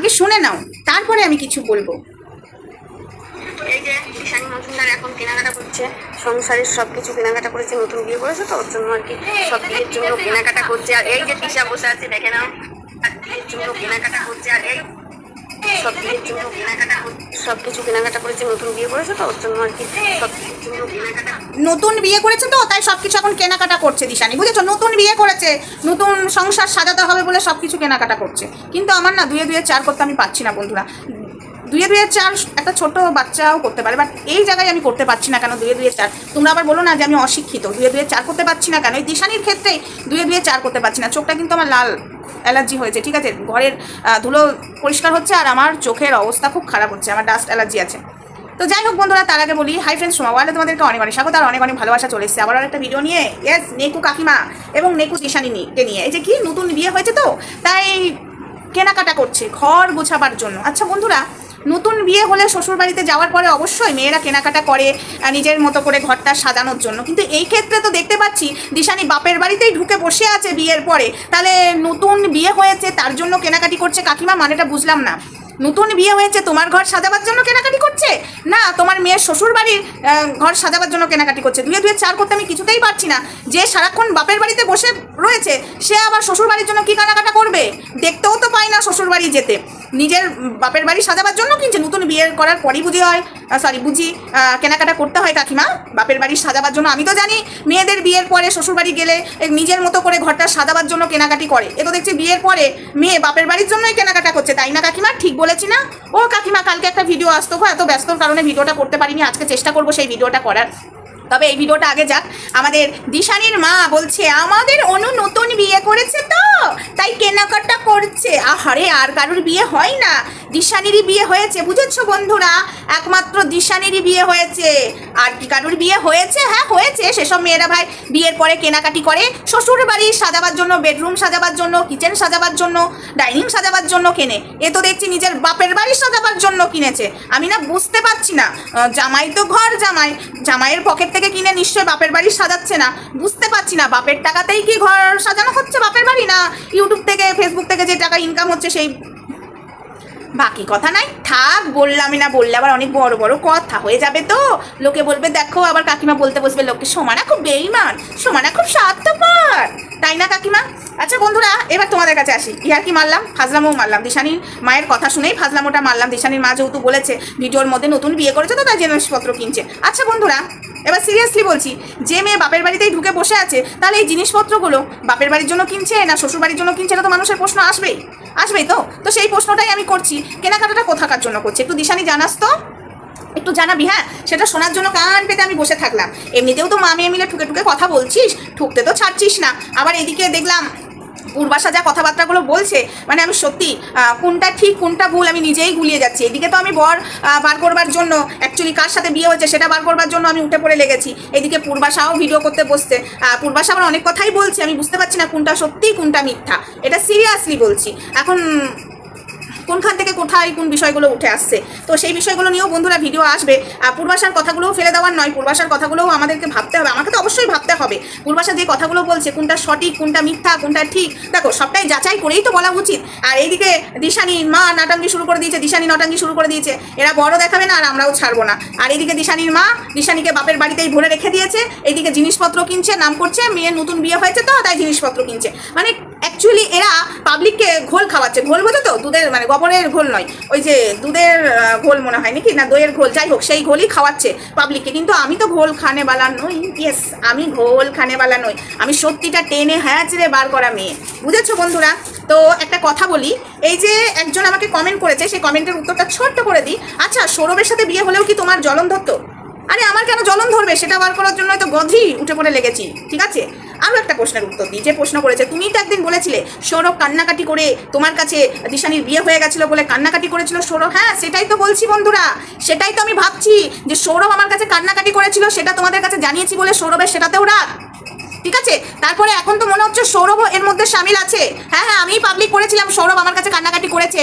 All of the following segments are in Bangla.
আগে শুনে নাও, তারপরে আমি কিছু বলব। এই যে ঈশানী মজুমদার এখন কেনাকাটা করছে, সংসারের সব কিছু কেনাকাটা করেছে, নতুন বিয়ে করেছে তো, ওর জন্য আর কি সব বিয়ের জন্য কেনাকাটা করছে। আর এই যে দিশা বসে আছে, দেখে নাও। বিয়ের জন্য কেনাকাটা করছে, আর এই সব কর- সব কিছু কেনাকাটা করেছে, নতুন বিয়ে করেছে তো? ওর জন্য আর কি সব কেনাকাটা নতুন বিয়ে করেছে তো, তাই সবকিছু এখন কেনাকাটা করছে দিশানি। বুঝেছ? নতুন বিয়ে করেছে, নতুন সংসার সাজাতে হবে বলে সবকিছু কেনাকাটা করছে। কিন্তু আমার না দুয়ে দুয়ে চার করতে আমি পাচ্ছি না, বন্ধুরা। দুয়ে দুয়ে চার একটা ছোট বাচ্চাও করতে পারে বাট এই জায়গায় আমি করতে পারছি না কেন দুয়ে দুয়ে চার? তোমরা আবার বলো না যে আমি অশিক্ষিত, দুয়ে দুয়ে চার করতে পারছি না কেন? এই দিশানির ক্ষেত্রেই দুয়ে দুয়ে চার করতে পারছি না। চোখটা কিন্তু আমার লাল। অ্যালার্জি হয়েছে, ঠিক আছে? ঘরের ধুলো পরিষ্কার হচ্ছে আর আমার চোখের অবস্থা খুব খারাপ হচ্ছে, আমার ডাস্ট অ্যালার্জি আছে। তো যাই হোক বন্ধুরা, তার আগে বলি হাই ফ্রেন্ডস সোমা ওয়ালে তোমাদেরকে অনেক অনেক স্বাগত আর অনেক অনেক ভালোবাসা চলে এসেছে। আবার একটা ভিডিও নিয়ে ইয়েস নেকু কাকিমা এবং নেকু দিশানিকে নিয়ে। এই যে কি নতুন বিয়ে হয়েছে তো? তাই কেনাকাটা করছে, ঘর গোছাবার জন্য। আচ্ছা বন্ধুরা নতুন বিয়ে হলে শ্বশুর বাড়িতে যাওয়ার পরে অবশ্যই মেয়েরা কেনাকাটা করে নিজের মতো করে ঘরটা সাজানোর জন্য। কিন্তু এই ক্ষেত্রে তো দেখতে পাচ্ছি দিশানি বাপের বাড়িতেই ঢুকে বসে আছে বিয়ের পরে। তাহলে নতুন বিয়ে হয়েছে, তার জন্য কেনাকাটি করছে কাকিমা? মানেটা বুঝলাম না। নতুন বিয়ে হয়েছে, তোমার ঘর সাজাবার জন্য কেনাকাটি করছে? না, তোমার মেয়ের শ্বশুর বাড়ির ঘর সাজাবার জন্য কেনাকাটি করছে। দুয়ে দুয়ে চার করতে আমি কিছুতেই পারছি না। যে সারাক্ষণ বাপের বাড়িতে বসে রয়েছে, সে আবার শ্বশুর বাড়ির জন্য কি কেনাকাটা করবে? দেখতেও তো পাই না শ্বশুর বাড়ি যেতে। নিজের বাপের বাড়ি সাজাবার জন্য কিনছে নতুন বিয়ে করার পরই বুঝি হয়। সরি বুঝি কেনাকাটা করতে হয় কাকিমা। বাপের বাড়ি সাজাবার জন্য আমি তো জানি মেয়েদের বিয়ের পরে শ্বশুর বাড়ি গেলে নিজের মতো করে ঘরটা সাজাবার জন্য কেনাকাটি করে। এ তো দেখছি বিয়ের পরে মেয়ে বাপের বাড়ির জন্যই কেনাকাটা করছে তাই না কাকিমা? ঠিক বলেছি না? ও কাকিমা কালকে একটা ভিডিও আসতো গো, এত ব্যস্তর কারণে ভিডিওটা করতে পারিনি আজকে চেষ্টা করব সেই ভিডিওটা করার। তবে এই ভিডিওটা আগে যাক। আমাদের দিশানির মা বলছে আমাদের অনু নতুন বিয়ে করেছে তো? তাই করছে আহারে আর কারোর বিয়ে হয় না। দিশানিরই বিয়ে হয়েছে, বুঝেছ বন্ধুরা? একমাত্র দিশানিরই বিয়ে হয়েছে। আর কি কারোর বিয়ে হয়েছে? হ্যাঁ হয়েছে। সেসব মেয়েরা ভাই বিয়ের পরে কেনাকাটি করে শ্বশুর বাড়ি সাজাবার জন্য, বেডরুম সাজাবার জন্য, কিচেন সাজাবার জন্য, ডাইনিং সাজাবার জন্য কেনে। এ তো দেখছি নিজের বাপের বাড়ি সাজাবার জন্য কিনেছে। আমি না বুঝতে পারছি না। জামাই তো ঘর জামাই। জামাইয়ের পকেট থেকে কিনে নিশ্চয় বাপের বাড়ি সাজাচ্ছে না। বুঝতে পারছি না, বাপের টাকাতেই কি ঘর সাজানো হচ্ছে বাপের বাড়ি না? ইউটিউব থেকে ফেসবুক থেকে যে টাকা ইনকাম হচ্ছে, সেই বাকি কথা নাই। থাক, বললামই না, বললে আবার অনেক বড় বড় কথা হয়ে যাবে তো। লোকে বলবে, দেখো আবার কাকিমা বলতে বসবে, লোককে সমানা খুব বেইমান, সমানা খুব স্বার্থপর। তাই না, কাকিমা? আচ্ছা বন্ধুরা, এবার তোমাদের কাছে আসি। ইয়ার কি মারলাম ফাজলামও মারলাম দিশানির মায়ের কথা শুনেই ফাজলামোটা মারলাম দিশানির মা যেহেতু বলেছে, ভিডিওর মধ্যে নতুন বিয়ে করেছে, তো তাই জিনিসপত্র কিনছে। আচ্ছা বন্ধুরা, এবার সিরিয়াসলি বলছি, যে মেয়ে বাপের বাড়িতেই ঢুকে বসে আছে, তাহলে এই জিনিসপত্রগুলো বাপের বাড়ির জন্য কিনছে না শ্বশুর বাড়ির জন্য কিনছে, এটা তো মানুষের প্রশ্ন আসবেই। আসবেই তো? তো সেই প্রশ্নটাই আমি করছি। কেনাকাটাটা কোথাকার জন্য করছি? একটু দিশানি জানাস তো। একটু জানাবি হ্যাঁ? সেটা শোনার জন্য কান পেতে আমি বসে থাকলাম। এমনিতেও তো মা মিলে ঠুকে ঠুকে কথা বলছিস ঠুকতে তো ছাড়ছিস না। আবার এদিকে দেখলাম পূর্বাশা যা কথাবার্তাগুলো বলছে মানে আমি সত্যি কোনটা ঠিক কোনটা ভুল আমি নিজেই গুলিয়ে যাচ্ছি। এদিকে তো আমি বর বার করবার জন্য অ্যাকচুয়ালি কার সাথে বিয়ে হয়েছে সেটা বার করবার জন্য আমি উঠে পড়ে লেগেছি। এদিকে পূর্বাশাও ভিডিও করতে বসছে। আহ, পূর্বাশা আমার অনেক কথাই বলছে আমি বুঝতে পারছি না কোনটা সত্যি কোনটা মিথ্যা। এটা সিরিয়াসলি বলছি। এখন কোনখান থেকে কোথায় কোন বিষয়গুলো উঠে আসছে। তো সেই বিষয়গুলো নিয়েও বন্ধুরা ভিডিও আসবে। আর পূর্বাশার কথাগুলোও ফেলে দেওয়ার নয়। পূর্বাশার কথাগুলোও আমাদেরকে ভাবতে হবে। আমাকে তো অবশ্যই ভাবতে হবে। পূর্বাশা যে কথাগুলো বলছে, কোনটা সঠিক, কোনটা মিথ্যা, কোনটা ঠিক, দেখো, সবটাই যাচাই করেই তো বলা উচিত। আর এইদিকে দিশানি, মা নাটাঙ্গি শুরু করে দিয়েছে, দিশানি নটাঙ্গি শুরু করে দিয়েছে। এরা বড় দেখাবে না, আর আমরাও ছাড়বো না। আর এইদিকে দিশানির মা, দিশানিকে বাপের বাড়িতেই ভরে রেখে দিয়েছে। এইদিকে জিনিসপত্র কিনছে, নাম করছে, মেয়ের নতুন বিয়ে হয়েছে তো, তাই জিনিসপত্র কিনছে। মানে অ্যাকচুয়ালি এরা পাবলিককে ঘোল খাওয়াচ্ছে। ঘোল বোঝো তো? দুধের মানে গোবরের ঘোল নয়। ওই যে দুধের ঘোল মনে হয় নাকি? না, দইয়ের ঘোল। যাই হোক, সেই ঘোলই খাওয়াচ্ছে পাবলিককে কিন্তু আমি তো ঘোল খানেবালা নই। ইয়েস আমি ঘোল খানেবালা নই। আমি সত্যিটা টেনে হ্যাঁ হ্যাঁচড়ে বার করা মেয়ে। বুঝেছ বন্ধুরা? তো একটা কথা বলি। এই যে একজন আমাকে কমেন্ট করেছে, সেই কমেন্টের উত্তরটা ছোট্ট করে দিই। আচ্ছা সৌরভের সাথে বিয়ে হলেও কি তোমার জ্বলন ধরতো? আরে, আমার কেন জ্বলন ধরবে? সেটা বার করার জন্য তো গধি উঠে পড়ে লেগেছি। ঠিক আছে? আরও একটা প্রশ্নের উত্তর দিই। যে প্রশ্ন করেছে, তুমি তো একদিন বলেছিলে সৌরভ কান্নাকাটি করে তোমার কাছে দিশানির বিয়ে হয়ে গেছিল বলে কান্নাকাটি করেছিল? সৌরভ হ্যাঁ সেটাই তো বলছি বন্ধুরা। সেটাই তো আমি ভাবছি যে সৌরভ আমার কাছে কান্নাকাটি করেছিল, সেটা তোমাদের কাছে জানিয়েছি বলে সৌরভের সেটাতেও রাগ। ঠিক আছে? তারপরে এখন তো মনে হচ্ছে সৌরভও এর মধ্যে সামিল আছে। হ্যাঁ হ্যাঁ আমি পাবলিক করেছিলাম সৌরভ আমার কাছে কান্নাকাটি করেছে।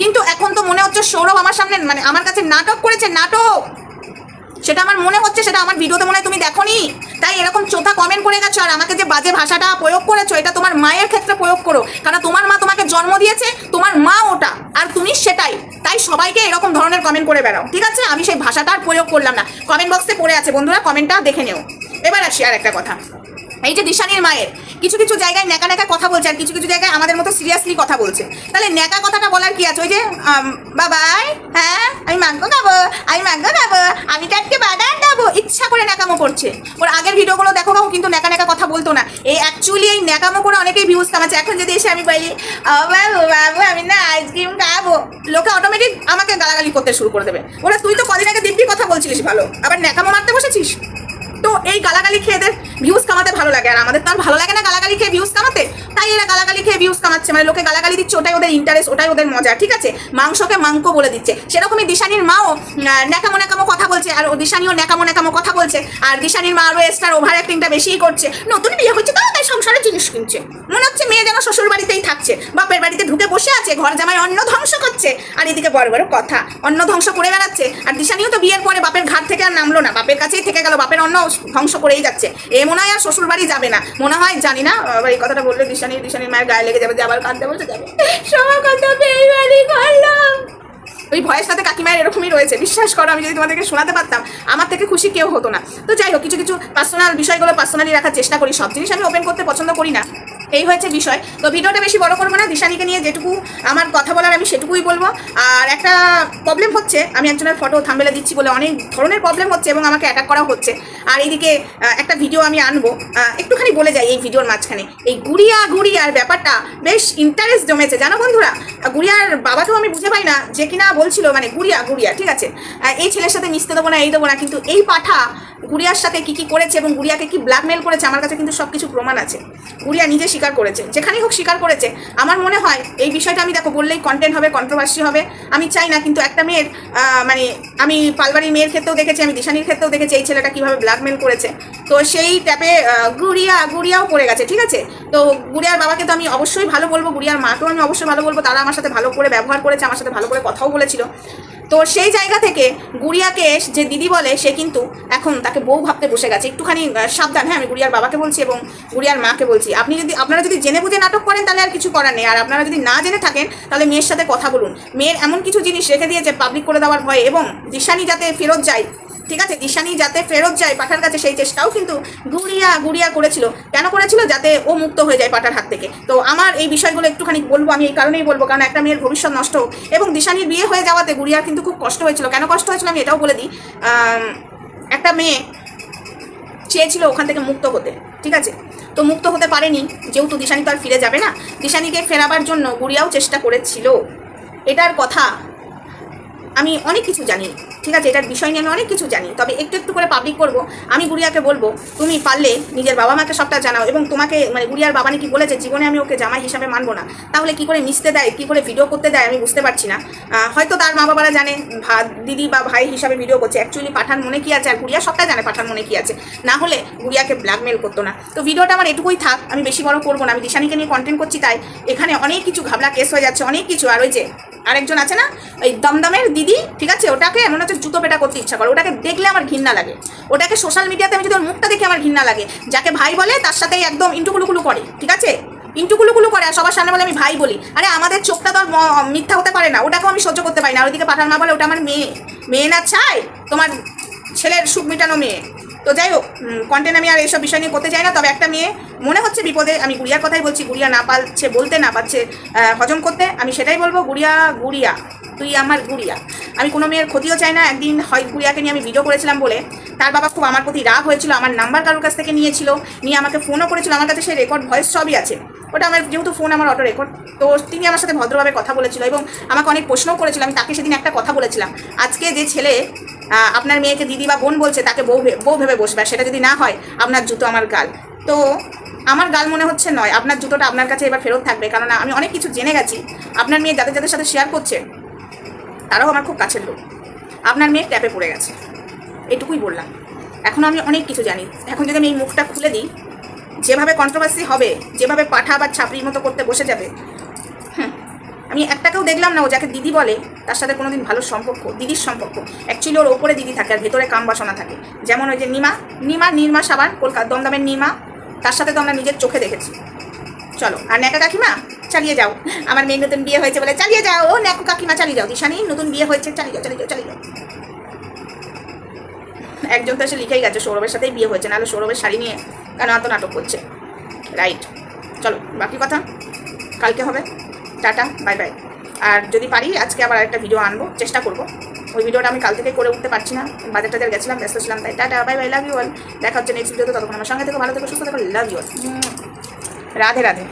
কিন্তু এখন তো মনে হচ্ছে সৌরভ আমার সামনে মানে আমার কাছে নাটক করেছে, নাটক! সেটা আমার মনে হচ্ছে, সেটা আমার ভিডিওতে মনে হয় তুমি দেখোনি। তাই এরকম চোথা কমেন্ট করে গেছো, আর আমাকে যে বাজে ভাষাটা প্রয়োগ করেছ, এটা তোমার মায়ের ক্ষেত্রে প্রয়োগ করো। কারণ তোমার মা তোমাকে জন্ম দিয়েছে, তোমার মা ওটা, আর তুমি সেটাই। তাই সবাইকে এরকম ধরনের কমেন্ট করে বেড়াও, ঠিক আছে? আমি সেই ভাষাটা আর প্রয়োগ করলাম না। কমেন্ট বক্সে পড়ে আছে বন্ধুরা কমেন্টটা দেখে নেও। এবার আসি আর একটা কথা। এই যে দিশানির মায়ের, কিছু কিছু জায়গায় ন্যাকা ন্যাকা কথা বলছে আর কিছু কিছু জায়গায় আমাদের মতো সিরিয়াসলি কথা বলছে। তাহলে ন্যাকা কথাটা বলার কি আছে? ওই যে বাবাই হ্যাঁ আমি মাংস খাব, আমি মাংস খাব, আমি টাটকে বাদাম খাব। ইচ্ছা করে ন্যাকামো করছে। ওর আগের ভিডিওগুলো দেখো কাউ কিন্তু ন্যাকা ন্যাকা কথা বলতো না। এই অ্যাকচুয়ালি এই ন্যাকামো করে অনেকেই ভিউজ কামাচ্ছে। এখন যদি এসে আমি বলি, "ও বাবু বাবু, আমি না আইসক্রিম খাব। লোকে অটোমেটিক আমাকে গালাগালি করতে শুরু করে দেবে। ওরা, তুই তো কদিন আগে দিব্যি কথা বলছিলিস ভালো। আবার ন্যাকামো মারতে বসেছিস? তো এই গালাগালি খেয়ে এদের ভিউজ কামাতে ভালো লাগে। আর আমাদের তো আর ভালো লাগে না গালাগালি খেয়ে ভিউজ কামাতে। তাই এরা গালাগালি খেয়ে ভিউজ কামাচ্ছে। মানে লোকে গালাগালি দিচ্ছে, ওটাই ওদের ইন্টারেস্ট ওটাই ওদের মজা। ঠিক আছে? মাংসকে মাংক বলে দিচ্ছে। সেরকমই দিশানির মাও ন্যাকামো ন্যাকামো কথা বলছে। আর দিশানিও ন্যাকামো ন্যাকামো কথা বলছে। আর দিশানির মা আরও এক্সট্রার ওভার অ্যাক্টিংটা বেশিই করছে। নতুন বিয়ে হচ্ছে তাও তাই সংসারে জিনিস কিনছে। মনে হচ্ছে মেয়ে যেন শ্বশুর বাড়িতেই থাকছে। বাপের বাড়িতে ঢুকে বসে আছে, ঘর জামাই অন্ন ধ্বংস করছে। আর এদিকে বড় বড় কথা, অন্ন ধ্বংস করে বেড়াচ্ছে। আর দিশানিও তো বিয়ের পরে বাপের ঘাট থেকে আর নামলো না। বাপের কাছেই থেকে গেল, বাপের অন্ন ধ্বংস করেই যাচ্ছে। এ মনে হয় আর শ্বশুর বাড়ি যাবে না। মনে হয় জানি না আবার এই কথাটা বললে দিশানি দিশানির মায়ের গায়ে লেগে যাবে যে আবার কাঁদতে বলতে যাবে। সবার কথা করলাম। ওই ভয়ের সাথে কাকিমায়ের এরকমই রয়েছে। বিশ্বাস করো আমি যদি তোমাদেরকে শোনাতে পারতাম আমার থেকে খুশি কেউ হতো না। তো যাই হোক কিছু কিছু পার্সোনাল বিষয়গুলো পার্সোনালি রাখার চেষ্টা করি। সব জিনিস আমি ওপেন করতে পছন্দ করি না। এই হয়েছে বিষয়। তো ভিডিওটা বেশি বড় করব না, দিশানিকে নিয়ে যেটুকু আমার কথা বলার আমি সেটুকুই বলব। আর একটা প্রবলেম হচ্ছে, আমি একজনের ফটো থাম্বেলে দিচ্ছি বলে অনেক ধরনের প্রবলেম হচ্ছে এবং আমাকে অ্যাটাক করা হচ্ছে। আর এইদিকে একটা ভিডিও আমি আনব একটুখানি বলে যাই এই ভিডিওর মাঝখানে। এই গুড়িয়া গুড়িয়ার ব্যাপারটা বেশ ইন্টারেস্ট জমেছে, জানো বন্ধুরা? গুড়িয়ার বাবাকেও আমি বুঝে পাই না যে কিনা বলছিল মানে গুড়িয়া গুড়িয়া, ঠিক আছে? এই ছেলের সাথে মিশতে দেবো না, এই দেবো না, কিন্তু এই পাঠা গুড়িয়ার সাথে কি কি করেছে এবং গুড়িয়াকে কি ব্ল্যাকমেল করেছে, আমার কাছে কিন্তু সব কিছু প্রমাণ আছে। গুড়িয়া নিজে স্বীকার করেছে, যেখানেই হোক স্বীকার করেছে। আমার মনে হয় এই বিষয়টা আমি দেখো, বললেই কন্টেন্ট হবে কন্ট্রোভার্সি হবে। আমি চাই না, কিন্তু একটা মেয়ের মানে আমি পালবাড়ির মেয়ের ক্ষেত্রেও দেখেছি, আমি দিশানির ক্ষেত্রেও দেখেছি, এই ছেলেটা কীভাবে ব্ল্যাকমেল করেছে। তো সেই ট্যাপে গুড়িয়া, গুড়িয়াও পড়ে গেছে, ঠিক আছে? তো গুড়িয়ার বাবাকে তো আমি অবশ্যই ভালো বলব, গুড়িয়ার মাকেও আমি অবশ্যই ভালো বলব, তারা আমার সাথে ভালো করে ব্যবহার করেছে, আমার সাথে ভালো করে কথাও বলেছিল। তো সেই জায়গা থেকে গুড়িয়াকে যে দিদি বলে, সে কিন্তু এখন তাকে বউ ভাবতে বসে গেছে। একটুখানি সাবধান। হ্যাঁ আমি গুড়িয়ার বাবাকে বলছি এবং গুড়িয়ার মাকে বলছি। আপনি যদি আপনারা যদি জেনে বুঝে নাটক করেন, তাহলে আর কিছু করার নেই। আর আপনারা যদি না জেনে থাকেন, তাহলে মেয়ের সাথে কথা বলুন। মেয়ের এমন কিছু জিনিস রেখে দিয়েছে পাবলিক করে দেওয়ার ভয়ে এবং দিশানি যাতে ফেরত যায় ঠিক আছে, দিশানি যাতে ফেরত যায় পাঠার কাছে সেই চেষ্টাও কিন্তু গুড়িয়া গুড়িয়া করেছিল। কেন করেছিল? যাতে ও মুক্ত হয়ে যায় পাঠার হাত থেকে। তো আমার এই বিষয়গুলো একটুখানি বলব, আমি এই কারণেই বলব, কারণ একটা মেয়ের ভবিষ্যৎ নষ্ট হোক। এবং দিশানির বিয়ে হয়ে যাওয়াতে গুড়িয়ার কিন্তু খুব কষ্ট হয়েছিল। কেন কষ্ট হয়েছিল আমি এটাও বলে দিই। একটা মেয়ে চেয়েছিল ওখান থেকে মুক্ত হতে। ঠিক আছে? তো মুক্ত হতে পারেনি, যেহেতু দিশানি তো আর ফিরে যাবে না। দিশানিকে ফেরাবার জন্য গুড়িয়াও চেষ্টা করেছিল। এটার কথা আমি অনেক কিছু জানি, ঠিক আছে? এটার বিষয় নিয়ে আমি অনেক কিছু জানি, তবে একটু একটু করে পাবলিক করব। আমি গুড়িয়াকে বলব, তুমি পারলে নিজের বাবা মাকে সবটা জানাও এবং তোমাকে মানে গুড়িয়ার বাবা নাকি বলেছে, জীবনে আমি ওকে জামাই হিসাবে মানবো না। তাহলে কি করে মিশতে দেয়, কি করে ভিডিও করতে দেয়, আমি বুঝতে পারছি না। হয়তো তার মা বাবারা জানে, ভা- দিদি বা ভাই হিসাবে ভিডিও করছে। অ্যাকচুয়ালি পাঠান মনে কি আছে আর গুড়িয়া সবটা জানে পাঠান মনে কি আছে। না হলে গুড়িয়াকে ব্ল্যাকমেল করতো না। তো ভিডিওটা আমার এটুকুই থাক, আমি বেশি বড় করব না। আমি দিশানিকে নিয়ে কন্টেন্ট করছি তাই। এখানে অনেক কিছু ঘাবলা কেস হয়ে যাচ্ছে, অনেক কিছু। আর ওই যে আরেকজন আছে না? ওই দমদমের দিদি, ঠিক আছে? ওটাকে এমন হচ্ছে জুতো পেটা করতে ইচ্ছা করে। ওটাকে দেখলে আমার ঘৃণা লাগে। ওটাকে সোশ্যাল মিডিয়াতে আমি যদি ওর মুখটা দেখে, আমার ঘৃণা লাগে। যাকে ভাই বলে, তার সাথে একদম ইন্টুকুলুকুলু করে, ঠিক আছে? ইন্টুকুলুকুলু করে, আর সবার সামনে বলে, আমি ভাই বলি। আরে, আমাদের চোখটা তো আর মিথ্যা হতে পারে না। ওটাকেও আমি সহ্য করতে পারি না। ওইদিকে পাঠান মা বলে, ওটা আমার মেয়ে। মেয়ে না চাই তোমার ছেলের সুখ মেটানো মেয়ে। তো যাই হোক কন্টেন্ট আমি আর এইসব বিষয় নিয়ে করতে চাই না, তবে একটা মেয়ে মনে হচ্ছে বিপদে, আমি গুড়িয়ার কথাই বলছি, গুড়িয়া না পারছে বলতে, না পারছে হজম করতে, আমি সেটাই বলব, গুড়িয়া গুড়িয়া, তুই আমার গুড়িয়া। আমি কোনো মেয়ের ক্ষতিও চাই না, একদিন হয় গুড়িয়াকে নিয়ে আমি ভিডিও করেছিলাম বলে, তার বাবা খুব আমার প্রতি রাগ হয়েছিল, আমার নাম্বার কারোর কাছ থেকে নিয়েছিল, নিয়ে আমাকে ফোনও করেছিল, আমার কাছে সেই রেকর্ড ভয়েস সবই আছে। ওটা আমার যেহেতু ফোন আমার অটো রেকর্ড তো তিনি আমার সাথে ভদ্রভাবে কথা বলেছিল এবং আমাকে অনেক প্রশ্নও করেছিল, আমি তাকে সেদিন একটা কথা বলেছিলাম। আজকে যে ছেলে আপনার মেয়েকে দিদি বা বোন বলছে, তাকে বউ বউ ভেবে বসবে, আর সেটা যদি না হয়, আপনার জুতো আমার গাল। তো আমার গাল মনে হচ্ছে নয়, আপনার জুতোটা আপনার কাছে এবার ফেরত থাকবে, কারণ আমি অনেক কিছু জেনে গেছি, আপনার মেয়ে যাদের যাদের সাথে শেয়ার করছে, তারাও আমার খুব কাছের লোক। আপনার মেয়ে ট্যাপে পড়ে গেছে। এটুকুই বললাম। এখন আমি অনেক কিছু জানি। এখন যদি আমি এই মুখটা খুলে দিই যেভাবে কন্ট্রোভার্সি হবে যেভাবে পাঠা বা ছাপড়ির মতো করতে বসে যাবে হুম, আমি একটাকেও দেখলাম না ও যাকে দিদি বলে তার সাথে কোনোদিন ভালো সম্পর্ক দিদির সম্পর্ক। অ্যাকচুয়ালি ওর ওপরে দিদি থাকে আর ভেতরে কাম বাসনা থাকে। যেমন ওই যে নিমা নিমা নির্মা সাবান কলকাতা দমদমের নিমা তার সাথে তো আমরা নিজের চোখে দেখেছি। চলো আর ন্যাকা কাকিমা চালিয়ে যাও। আমার মেয়ে নতুন বিয়ে হয়েছে বলে চালিয়ে যাও ও নেকো কাকিমা চালিয়ে যাও। দিশানি নতুন বিয়ে হয়েছে চালিয়ে যাও চালিয়ে যাও চালিয়ে যাও। একজন তো এসে লিখেই গেছে, সৌরভের সাথেই বিয়ে হয়েছে, নাহলে সৌরভের শাড়ি নিয়ে কেন এত নাটক করছে? রাইট চলো, বাকি কথা? কালকে হবে। টাটা বাই বাই আর যদি পারি, আজকে আবার একটা ভিডিও আনব, চেষ্টা করব। ওই ভিডিওটা আমি কাল থেকে করে উঠতে পারছি না বাজার টাজার গেছিলাম, ব্যস্ত ছিলাম, তাই tata bye bye love you all দেখা হচ্ছে নেক্সট ভিডিওতে ততক্ষণ আমার সঙ্গে থেকে, ভালো থেকে, সুস্থ থেকে love you all Radhe Radhe.